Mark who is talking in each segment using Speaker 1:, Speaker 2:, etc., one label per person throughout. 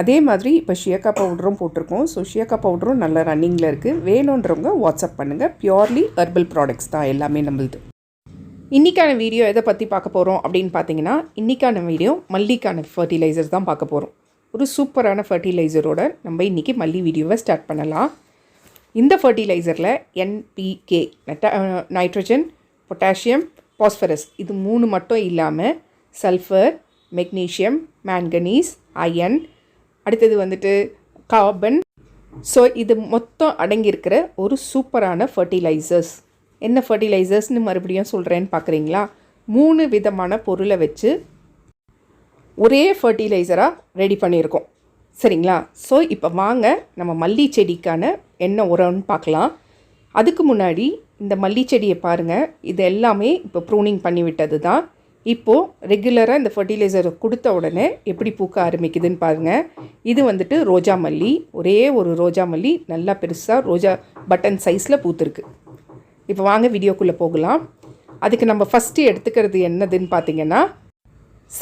Speaker 1: அதே மாதிரி இப்போ ஷியக்கா பவுடரும் போட்டிருக்கோம். ஸோ ஷியக்கா பவுடரும் நல்ல ரன்னிங்கில் இருக்குது வேணுன்றவங்க வாட்ஸ்அப் பண்ணுங்கள் பியோர்லி ஹெர்பல் ப்ராடக்ட்ஸ் தான் எல்லாமே நம்மளுது. இன்றைக்கான வீடியோ எதை பற்றி பார்க்க போகிறோம் அப்படின்னு பார்த்தீங்கன்னா இன்றைக்கான வீடியோ மல்லிக்கான ஃபர்டிலைசர் தான் பார்க்க போகிறோம் ஒரு சூப்பரான ஃபர்டிலைசரோட நம்ம இன்றைக்கி மல்லி வீடியோவை ஸ்டார்ட் பண்ணலாம். இந்த ஃபர்டிலைசரில் என்பிகே நைட்ரஜன் பொட்டாசியம் பாஸ்பரஸ் இது மூணு மட்டும் இல்லாமல் சல்ஃபர் மெக்னீஷியம் மேங்கனீஸ் அயன் அடுத்தது வந்துட்டு கார்பன் ஸோ இது மொத்தம் அடங்கியிருக்கிற ஒரு சூப்பரான ஃபர்டிலைசர்ஸ் என்ன ஃபர்டிலைசர்ஸ்னு மறுபடியும் சொல்கிறேன்னு பார்க்குறீங்களா மூணு விதமான பொருளை வச்சு ஒரே ஃபர்டிலைசராக ரெடி பண்ணியிருக்கோம். சரிங்களா? ஸோ இப்போ வாங்க நம்ம மல்லி செடிக்கான என்ன உரம்னு பார்க்கலாம் அதுக்கு முன்னாடி இந்த மல்லி செடியை பாருங்கள் இது எல்லாமே இப்போ ப்ரூனிங் பண்ணிவிட்டது தான் இப்போது ரெகுலராக இந்த ஃபர்டிலைசர் கொடுத்த உடனே எப்படி பூக்க ஆரம்பிக்குதுன்னு பாருங்கள் இது வந்துட்டு ரோஜா மல்லி. ஒரே ஒரு ரோஜா மல்லி நல்லா பெருசாக ரோஜா பட்டன் சைஸில் பூத்துருக்கு. இப்போ வாங்க வீடியோக்குள்ளே போகலாம். அதுக்கு நம்ம ஃபஸ்ட்டு எடுத்துக்கிறது என்னதுன்னு பார்த்தீங்கன்னா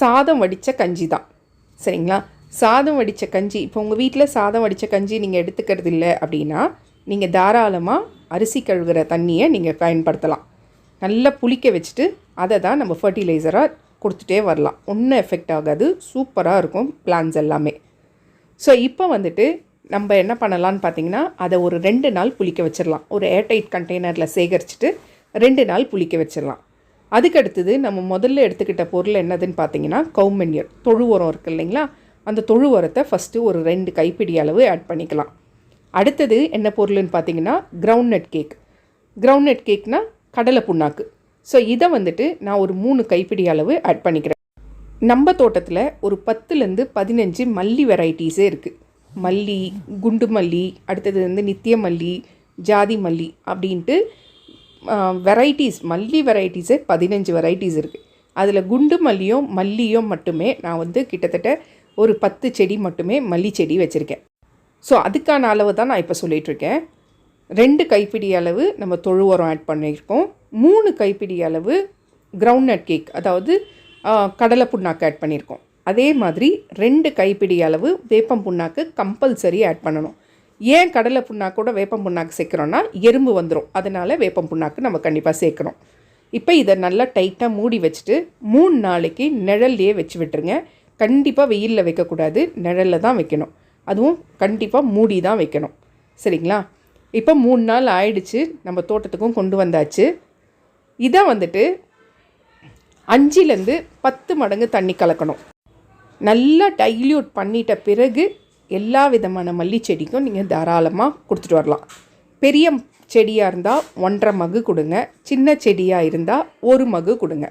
Speaker 1: சாதம் வடித்த கஞ்சி தான். சரிங்களா? சாதம் வடித்த கஞ்சி. இப்போ உங்கள் வீட்டில் சாதம் வடித்த கஞ்சி நீங்கள் எடுத்துக்கிறது இல்லை அப்படின்னா நீங்கள் தாராளமாக அரிசி கழுகுற தண்ணியை நீங்கள் பயன்படுத்தலாம். நல்லா புளிக்க வச்சுட்டு அதை தான் நம்ம ஃபர்டிலைசராக கொடுத்துட்டே வரலாம். ஒன்றும் எஃபெக்ட் ஆகாது. சூப்பராக இருக்கும் பிளான்ஸ் எல்லாமே. ஸோ இப்போ வந்துட்டு நம்ம என்ன பண்ணலான்னு பார்த்தீங்கன்னா அதை ஒரு ரெண்டு நாள் புளிக்க வச்சிடலாம் ஒரு ஏர்டைட் கண்டெய்னரில் சேகரிச்சுட்டு ரெண்டு நாள் புளிக்க வச்சிடலாம் அதுக்கு அடுத்தது நம்ம முதல்ல எடுத்துக்கிட்ட பொருள் என்னதுன்னு பார்த்தீங்கன்னா கவுமென்யர் தொழு உரம் இருக்குது இல்லைங்களா? அந்த தொழு உரத்தை ஃபஸ்ட்டு ஒரு ரெண்டு கைப்பிடி அளவு ஆட் பண்ணிக்கலாம். அடுத்தது என்ன பொருள்னு பார்த்தீங்கன்னா கிரவுண்ட் கேக் கிரவுண்ட் கேக்னால் கடலை புண்ணாக்கு. ஸோ இதை வந்துட்டு நான் ஒரு மூணு கைப்பிடி அளவு ஆட் பண்ணிக்கிறேன். நம்ம தோட்டத்தில் ஒரு பத்துலேருந்து பதினஞ்சு மல்லி வெரைட்டிஸே இருக்குது மல்லி குண்டு மல்லி அடுத்தது வந்து நித்திய மல்லி ஜாதி மல்லி அப்படின்ட்டு வெரைட்டிஸ் மல்லி வெரைட்டிஸே பதினஞ்சு வெரைட்டிஸ் இருக்குது அதில் குண்டு மல்லியும் மல்லியும் மட்டுமே நான் வந்து கிட்டத்தட்ட ஒரு பத்து செடி மட்டுமே மல்லி செடி வச்சுருக்கேன். ஸோ அதுக்கான அளவு தான் நான் இப்போ சொல்லிகிட்ருக்கேன் ரெண்டு கைப்பிடி அளவு நம்ம தொழு உரம் ஆட் பண்ணியிருக்கோம். மூணு கைப்பிடி அளவு கிரவுண்ட்நட் கேக் அதாவது கடலை புண்ணாக்கு ஆட் பண்ணியிருக்கோம். அதே மாதிரி ரெண்டு கைப்பிடி அளவு வேப்பம் புண்ணாக்கு கம்பல்சரி ஆட் பண்ணணும். ஏன் கடலை புண்ணாக்கோட வேப்பம் புண்ணாக்கு சேர்க்குறோன்னா எறும்பு வந்துடும் அதனால் வேப்பம் புண்ணாக்கு நம்ம கண்டிப்பாக சேர்க்கணும். இப்போ இதை நல்லா டைட்டாக மூடி வச்சுட்டு மூணு நாளைக்கு நிழல்லையே வச்சு விட்டுருங்க. கண்டிப்பாக வெயிலில் வைக்கக்கூடாது. நிழலில் தான் வைக்கணும். அதுவும் கண்டிப்பாக மூடி தான் வைக்கணும். சரிங்களா? இப்போ மூணு நாள் ஆயிடுச்சு நம்ம தோட்டத்துக்கும் கொண்டு வந்தாச்சு. இதை வந்துட்டு அஞ்சுலேருந்து பத்து மடங்கு தண்ணி கலக்கணும். நல்லா டைல்யூட் பண்ணிட்ட பிறகு எல்லா விதமான மல்லி செடிக்கும் நீங்கள் தாராளமாக கொடுத்துட்டு வரலாம். பெரிய செடியாக இருந்தால் ஒன்றரை மகு கொடுங்க சின்ன செடியாக இருந்தால் ஒரு மகு கொடுங்க.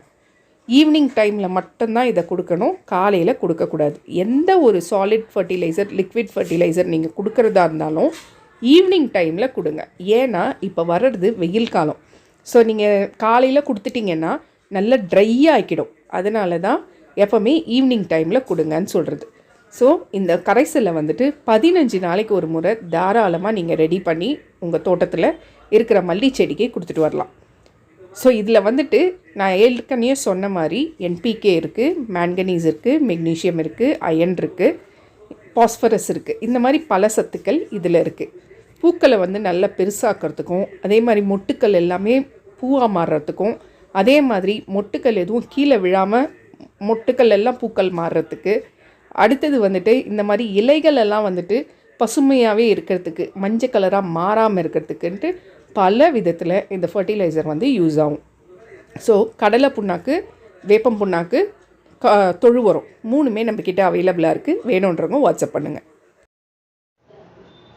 Speaker 1: ஈவினிங் டைமில் மட்டும்தான் இதை கொடுக்கணும் காலையில் கொடுக்கக்கூடாது. எந்த ஒரு சாலிட் ஃபர்டிலைசர் லிக்விட் ஃபர்டிலைசர் நீங்கள் கொடுக்குறதா இருந்தாலும் ஈவினிங் டைமில் கொடுங்க. ஏன்னா இப்போ வர்றது வெயில் காலம். ஸோ நீங்கள் காலையில் கொடுத்துட்டிங்கன்னா நல்லா ட்ரை ஆக்கிடும் அதனால தான் எப்போவுமே ஈவினிங் டைமில் கொடுங்கன்னு சொல்கிறது ஸோ இந்த கரைசலை வந்துட்டு பதினஞ்சு நாளைக்கு ஒரு முறை தாராளமாக நீங்கள் ரெடி பண்ணி உங்கள் தோட்டத்தில் இருக்கிற மல்லி செடிக்கு கொடுத்துட்டு வரலாம். ஸோ இதில் வந்துட்டு நான் ஏற்கனவே சொன்ன மாதிரி என்பிகே இருக்குது மேங்கனீஸ் இருக்குது மெக்னீஷியம் இருக்குது அயன் இருக்குது பாஸ்பரஸ் இருக்குது இந்த மாதிரி பல சத்துக்கள் இதில் இருக்குது பூக்களை வந்து நல்லா பெருசாக்கிறதுக்கும் அதே மாதிரி மொட்டுக்கள் எல்லாமே பூவாக மாறுறதுக்கும் அதே மாதிரி மொட்டுக்கள் எதுவும் கீழே விழாமல் மொட்டுக்கள் எல்லாம் பூக்கள் மாறுறதுக்கு அடுத்தது வந்துட்டு இந்த மாதிரி இலைகள் எல்லாம் வந்துட்டு பசுமையாகவே இருக்கிறதுக்கு மஞ்சள் கலராக மாறாமல் இருக்கிறதுக்குன்ட்டு பல விதத்தில் இந்த ஃபர்டிலைசர் வந்து யூஸ் ஆகும். ஸோ கடலை புண்ணாக்கு வேப்பம் புண்ணாக்கு க தொழு உரம் மூணுமே நம்மக்கிட்ட அவைலபிளாக இருக்குது வேணுன்றவங்க வாட்ஸ்அப் பண்ணுங்கள்